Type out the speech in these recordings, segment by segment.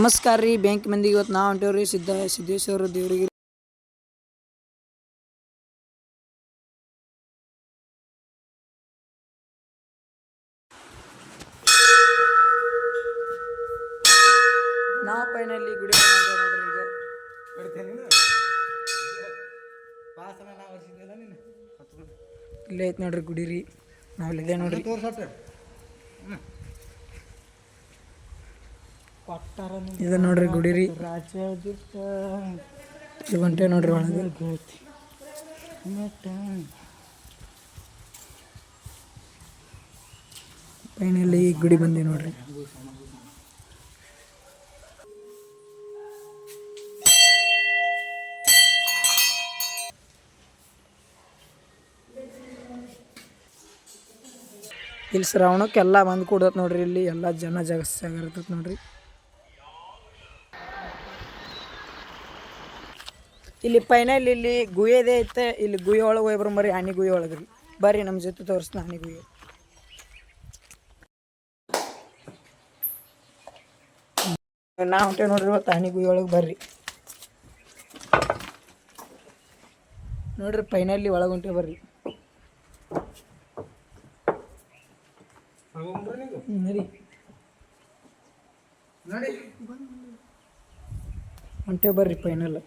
ನಮಸ್ಕಾರ ರೀ. ಬ್ಯಾಂಕ್ ಮಂದಿ ಇವತ್ತು ನಾವು ಹೊಂಟೇವ್ರಿ ಸಿದ್ಧ ಸಿದ್ದೇಶ್ವರ ದೇವರಿಗೆ. ನಾವು ಫೈನಲ್ಲಿ ಗುಡಿ ಇಲ್ಲೇ ಐತೆ ನೋಡ್ರಿ ಗುಡಿ ರೀ. ನಾವು ಇಲ್ಲಿದೆ ನೋಡ್ರಿ. ಇದು ನೋಡ್ರಿ ಗುಡಿ ರೀ ನೋಡ್ರಿ ಒಳಗೆ. ಫೈನಲ್ಲಿ ಗುಡಿ ಬಂದಿ ನೋಡ್ರಿ. ಇಲ್ಲಿ ಶ್ರಾವಣಕ್ಕೆ ಎಲ್ಲ ಬಂದು ಕೂಡತ್ ನೋಡ್ರಿ ಇಲ್ಲಿ ಎಲ್ಲ ಜನ ಜಾಸ್ತಿ ಆಗಿರ್ತೈತೆ ನೋಡ್ರಿ. ಇಲ್ಲಿ ಫೈನಲ್ ಇಲ್ಲಿ ಗುಹೆದೇ ಐತೆ ಇಲ್ಲಿ ಗುಹೆ ಒಳಗೆ ಹೋಗಿ ಬರೋ ಮರಿ ಗುಹೆ ಒಳಗೆ ರೀ ಬರ್ರಿ ನಮ್ಮ ಜೊತೆ ತೋರಿಸ್ತೀನಿ ಆನೆ ಗುಹೆ. ನಾ ಹೊಂಟೆ ನೋಡ್ರಿ ಇವತ್ತು ಆನೆ ಗುಹೆ ಒಳಗೆ ಬರ್ರಿ. ನೋಡ್ರಿ ಫೈನಲ್ಲಿ ಒಳಗೆ ಹೊಂಟೆ ಬರ್ರಿ. ಹೊಂಟೆ ಬರ್ರಿ ಫೈನಲ್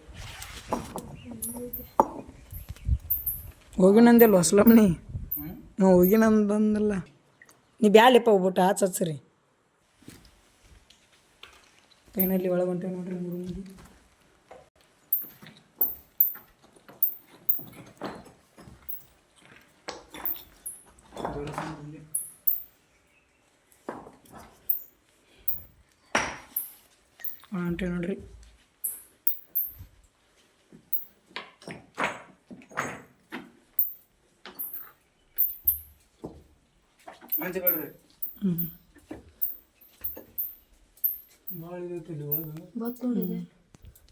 ಹೋಗಿನಂದಿಲ್ಲ ಹೊಸ್ಲಮ್ನಿ ನಾವು ಹೋಗಿನಂದಂದಲ್ಲ. ನೀ ಬ್ಯಾಲಿಪ್ಪ ಹೋಗ್ಬಿಟ್ಟು ಆಚ ಹಚ್ಚರಿ ಫೈನಲ್ಲಿ ಒಳಗೆ ಹೊಂಟೇವೆ ನೋಡ್ರಿ ಮೂರು ಮಂದಿ. ಹೊಂಟೇವ್ ನೋಡ್ರಿ.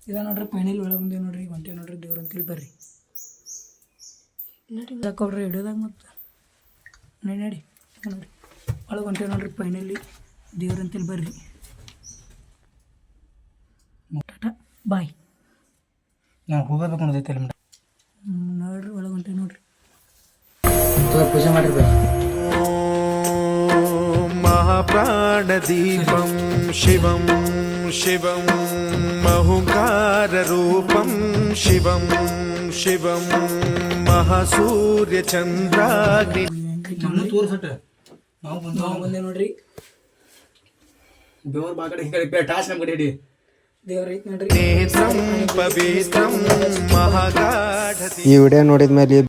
ಇದ ನೋಡ್ರಿ ಫೈನಲ್ ಒಳಗೆ ಮುಂದೆ ನೋಡ್ರಿ ಹೊಂಟೇವ್ ನೋಡ್ರಿ ದೇವ್ರ ಅಂತೇಳಿ ಬರ್ರಿ. ಕೊಡ್ರಿ ಹಿಡಿಯೋದಾಗ ಮತ್ತೆ ನಡಿ ನಡಿ. ನೋಡ್ರಿ. ಒಳಗೆ ಹೊಂಟೇವ್ ನೋಡ್ರಿ ಫೈನಲಿ ದೇವ್ರ ಅಂತೇಳಿ ಬರ್ರಿ. ಟಾಟಾ ಬಾಯ್. ನಾವು ಹೋಗಬೇಕು ಹ್ಮ್, ನೋಡ್ರಿ ಒಳಗೆ ಹೊಂಟೇವ್ ನೋಡ್ರಿ. ಪೂಜೆ ಮಾಡಿರ್ಬೇಕು. महाप्राणदीपं शिवं शिवं महुकाररूपं शिवं शिवं महासूर्यचन्द्राग्नि ನಮ್ಮ ತೋರ್ಸಟ್ಟ ನಾವು ಬಂದು ನಾವು ಬಂದೇವ್ ನೋಡ್ರಿ ಬೆವರ್ ಬಾ ಕಡೆ ಹಿಂಗೆ ಟಾಸ್ ನಮ್ಮ ಕಡೆ ಹಿಡಿ ದೇವ್ರ ಐತ್ ನೋಡ್ರಿ नेत्रं पवित्रं महागाढति ಈ ವಿಡಿಯೋ ನೋಡಿದ ಮೇಲೆ